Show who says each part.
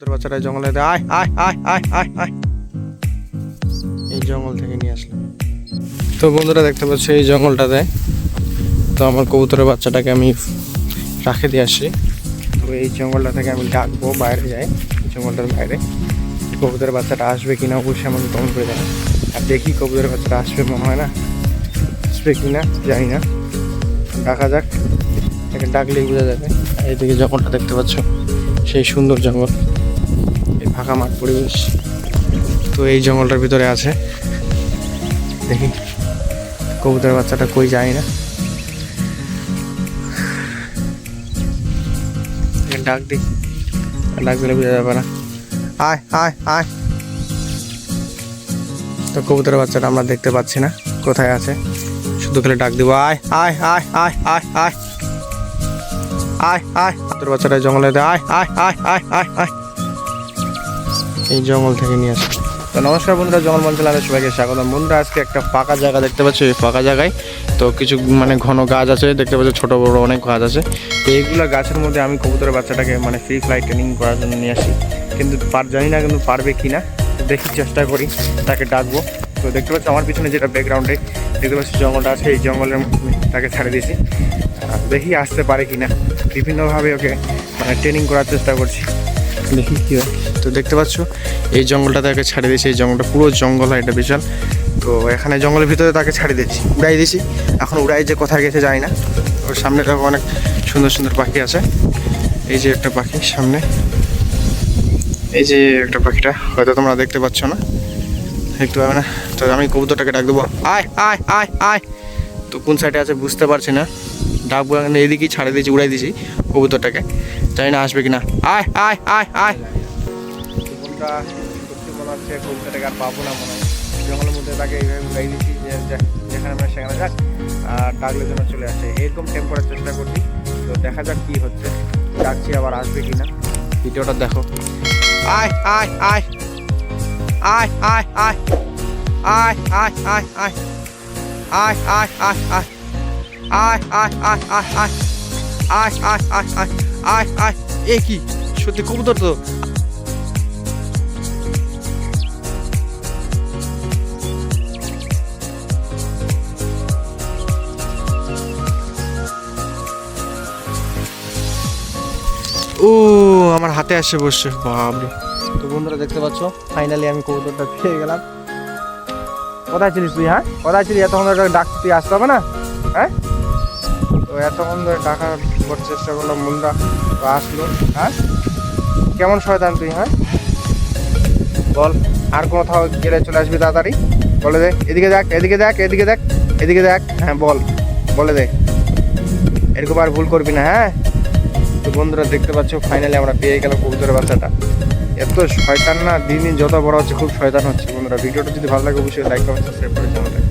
Speaker 1: তোর জঙ্গলে আয় আয় আয় আয় আয় আয়। এই জঙ্গল থেকে নিয়ে আসলাম। তো বন্ধুরা দেখতে পাচ্ছ এই জঙ্গলটাতে। তো আমার কবুতরের বাচ্চাটাকে আমি রাখে দিয়ে আসি তো এই জঙ্গলটা থেকে আমি ডাকবো বাইরে যাই জঙ্গলটার বাইরে। কবুতরের বাচ্চাটা আসবে কিনা অবশ্যই আমাকে কমেন্ট করে দেবেন আর দেখি কবুতরের বাচ্চাটা আসবে মনে হয় না। আসবে কিনা জানি না। ডাকা যাক। একে ডাকলেই বোঝা যাবে। এইদিকে জঙ্গলটা দেখতে পাচ্ছ, সেই সুন্দর জঙ্গল। ফাঁকা মাঠ পরিবেশ। তো এই জঙ্গলটার ভিতরে আছে। দেখি, কবুতরের বাচ্চাটা কই যায় না। ডাক দিই। ডাক দিলে বোঝা যাবে না। আয় আয় আয়। তো কবুতরের বাচ্চাটা আমরা দেখতে পাচ্ছি না। কোথায় আছে? শুধু খেলে ডাক দিব। আয় আয় আয় আয় আয় আয়। আয় আয়। তোর বাচ্চাটা জঙ্গলে আয় আয় আয় আয় আয় আয়। এই জঙ্গল থেকে নিয়ে আসি। তো নমস্কার বন্ধুরা, জঙ্গল মঞ্চলালে সবাইকে স্বাগতম। বন্ধুরা, আজকে একটা ফাঁকা জায়গা দেখতে পাচ্ছি এই ফাঁকা জায়গায়। তো কিছু মানে ঘন গাছ আছে, দেখতে পাচ্ছি ছোট, বড়ো অনেক গাছ আছে। তো এইগুলো গাছের মধ্যে আমি কবুতরের বাচ্চাটাকে মানে ফ্রি ফ্লাই ট্রেনিং করার জন্য নিয়ে আসি। কিন্তু পার, জানি না কিন্তু পারবে কি না দেখি চেষ্টা করি, তাকে ডাকবো। তো দেখতে পাচ্ছি আমার পিছনে যেটা ব্যাকগ্রাউন্ডে দেখতে পাচ্ছি জঙ্গলটা আছে, এই জঙ্গলের তাকে ছাড়ে দিয়েছি। দেখি আসতে পারে কি না বিভিন্নভাবে ওকে মানে ট্রেনিং করার চেষ্টা করছি। দেখি কী হয়। তো দেখতে পাচ্ছ, এই জঙ্গলটা তাকে ছাড়ে দিয়েছি, এই জঙ্গলটা পুরো জঙ্গল হয়, এটা বিশাল। তো এখানে জঙ্গলের ভিতরে তাকে ছাড়ে দিয়েছি, উড়াই দিয়েছি। এখন উড়াই যে কোথায় গেছে যায় না। ওর সামনে দেখো অনেক সুন্দর সুন্দর পাখি আছে। এই যে একটা পাখি সামনে। এই যে একটা পাখিটা, হয়তো তোমরা দেখতে পাচ্ছ না। দেখতে পাবে না। তো আমি কবুতরটাকে ডাক দেবো। আয় আয় আয় আয়। তো কোন সাইডে আছে বুঝতে পারছি না। ডাকবো এখানে এদিকেই ছাড়ে দিয়েছি উড়াই দিয়েছি কবুতরটাকে। জানি না আসবে কি না আয় আয় আয় আয়। কোনটা সত্যি মনে হচ্ছে কবুতরটাকে আর পাবো না মনে হয়। জঙ্গলের মধ্যে তাকে এইভাবে উড়াই দিয়েছি যে যা- যেখানে আমরা সেখানে যাক আর ডাকলে যেন চলে আসে। এরকম টেম্প করার চেষ্টা করছি তো দেখা যাক কি হচ্ছে ডাকছি আবার আসবে কি না ভিডিওটা দেখো। আয় আয় আয়। আয় আয় আয়। আয় আয় আয় আয়। আয় আয় আয় আয়। আয় আয় আয় আয় আয় আয় আয় আয় এ কি সত্যি কবুতর তো ও আমার হাতে আসে বসছে বাবরে তো বন্ধুরা দেখতে পাচ্ছ ফাইনালি আমি কবুতরটা পেয়ে গেলাম কোথায় ছিলিস তুই হ্যাঁ কোথায় ছিলি এতক্ষণ ডাকতে তুই আসতে হবে না হ্যাঁ তো এতক্ষণ ধরে টাকা করার চেষ্টা করলাম মুন্ডা তো আসলো। হ্যাঁ? কেমন শয়তান তুই হ্যাঁ? বল, আর কোথাও গেলে চলে আসবি তাড়াতাড়ি? বলে দে, এদিকে দেখ এদিকে দেখ এদিকে দেখ এদিকে দেখ। হ্যাঁ বল, বলে দে। এরকম আর ভুল করবি না হ্যাঁ? তো বন্ধুরা, দেখতে পাচ্ছ ফাইনালি আমরা পেয়ে গেলাম কবুতরের বাচ্চাটা। এত শয়তান না, দিন দিন যত বড় হচ্ছে, খুব শয়তান হচ্ছে, বন্ধুরা। ভিডিওটা যদি ভালো লাগে, অবশ্যই লাইক কমেন্ট সাবস্ক্রাইব করে জানাবেন